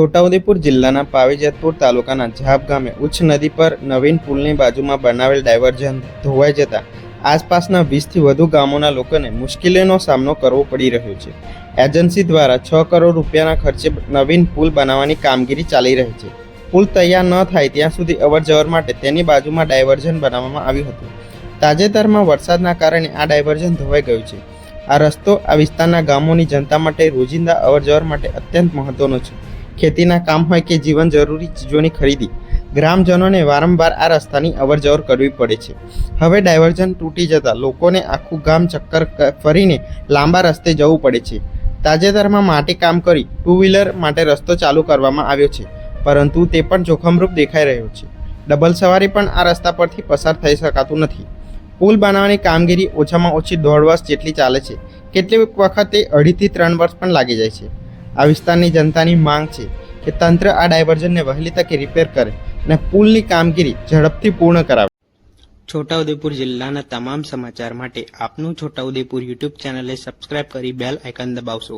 છોટાઉદેપુર જિલ્લાના પાવીજેતપુર તાલુકાના ઝાપ ગામે ઉચ્ચ નદી પર નવીન પુલની બાજુમાં બનાવેલ ડાયવર્ઝન ધોવાઈ જતા આસપાસના વીસથી વધુ ગામોના લોકોને મુશ્કેલીનો સામનો કરવો પડી રહ્યો છે. એજન્સી દ્વારા છ કરોડ રૂપિયાના ખર્ચે નવીન પુલ બનાવવાની કામગીરી ચાલી રહી છે. પુલ તૈયાર ન થાય ત્યાં સુધી અવરજવર માટે તેની બાજુમાં ડાયવર્ઝન બનાવવામાં આવ્યું હતું. તાજેતરમાં વરસાદના કારણે આ ડાયવર્ઝન ધોવાઈ ગયું છે. આ રસ્તો આ વિસ્તારના ગામોની જનતા માટે રોજિંદા અવરજવર માટે અત્યંત મહત્વનો છે. ખેતીના કામ હોય કે જીવન જરૂરી ચીજોની ખરીદી, ગ્રામજનોને વારંવાર આ રસ્તાની અવરજવર કરવી પડે છે. હવે ડાયવર્ઝન તૂટી જતાં લોકોને આખું ગામ ચક્કર ફરીને લાંબા રસ્તે જવું પડે છે. તાજેતરમાં માટી કામ કરી ટુ વ્હીલર માટે રસ્તો ચાલુ કરવામાં આવ્યો છે, પરંતુ તે પણ જોખમરૂપ દેખાઈ રહ્યો છે. ડબલ સવારી પણ આ રસ્તા પરથી પસાર થઈ શકાતું નથી. પુલ બનાવવાની કામગીરી ઓછામાં ઓછી દોઢ વર્ષ જેટલી ચાલે છે. કેટલીક વખતે અઢીથી ત્રણ વર્ષ પણ લાગી જાય છે. આ વિસ્તારની જનતાની માંગ છે કે તંત્ર આ ડાયવર્ઝનને વહેલી તકે રિપેર કરે અને પુલની કામગીરી ઝડપથી પૂર્ણ કરાવે. છોટાઉદેપુર જિલ્લાના તમામ સમાચાર માટે આપનું છોટાઉદેપુર યુટ્યુબ ચેનલને સબસ્ક્રાઇબ કરી બેલ આઇકન દબાવશો.